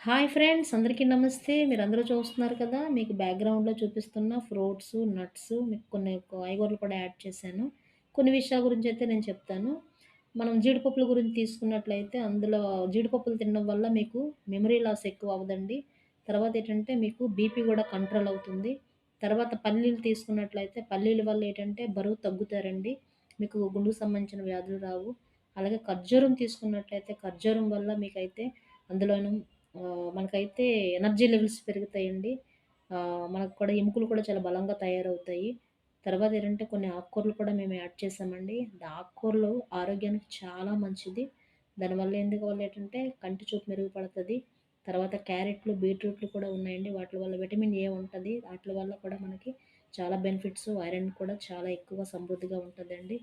Hi friends అందరికీ నమస్తే. మీరు అందరూ చూస్తున్నారు కదా మీకు బ్యాక్గ్రౌండ్లో చూపిస్తున్న ఫ్రూట్స్ నట్స్ మీకు కొన్ని కాయగూరలు కూడా యాడ్ చేశాను. కొన్ని విషయాల గురించి అయితే నేను చెప్తాను. మనం జీడిపప్పుల గురించి తీసుకున్నట్లయితే అందులో జీడిపప్పులు తినడం వల్ల మీకు మెమరీ లాస్ ఎక్కువ అవ్వదండి. తర్వాత ఏంటంటే మీకు బీపీ కూడా కంట్రోల్ అవుతుంది. తర్వాత పల్లీలు తీసుకున్నట్లయితే పల్లీల వల్ల ఏంటంటే బరువు తగ్గుతారండి. మీకు గుండెకు సంబంధించిన వ్యాధులు రావు. అలాగే ఖర్జూరం తీసుకున్నట్లయితే ఖర్జూరం వల్ల మీకైతే అందులోను ఆహ్, మనకైతే ఎనర్జీ లెవెల్స్ పెరుగుతాయండి. ఆహ్, మనకు కూడా ఎముకలు కూడా చాలా బలంగా తయారవుతాయి. తర్వాత ఏంటంటే కొన్ని ఆకుకూరలు కూడా మేము యాడ్ చేసామండి. ఆకుకూరలు ఆరోగ్యానికి చాలా మంచిది. దానివల్ల ఎందుకు వల్ల ఏంటంటే కంటి చూపు మెరుగుపడతది. తర్వాత క్యారెట్లు, బీట్రూట్లు కూడా ఉన్నాయండి. వాటి వల్ల విటమిన్ ఏ ఉంటది. వాటి వల్ల కూడా మనకి చాలా బెనిఫిట్స్ ఐరన్ కూడా చాలా ఎక్కువ సమృద్ధిగా ఉంటదండి.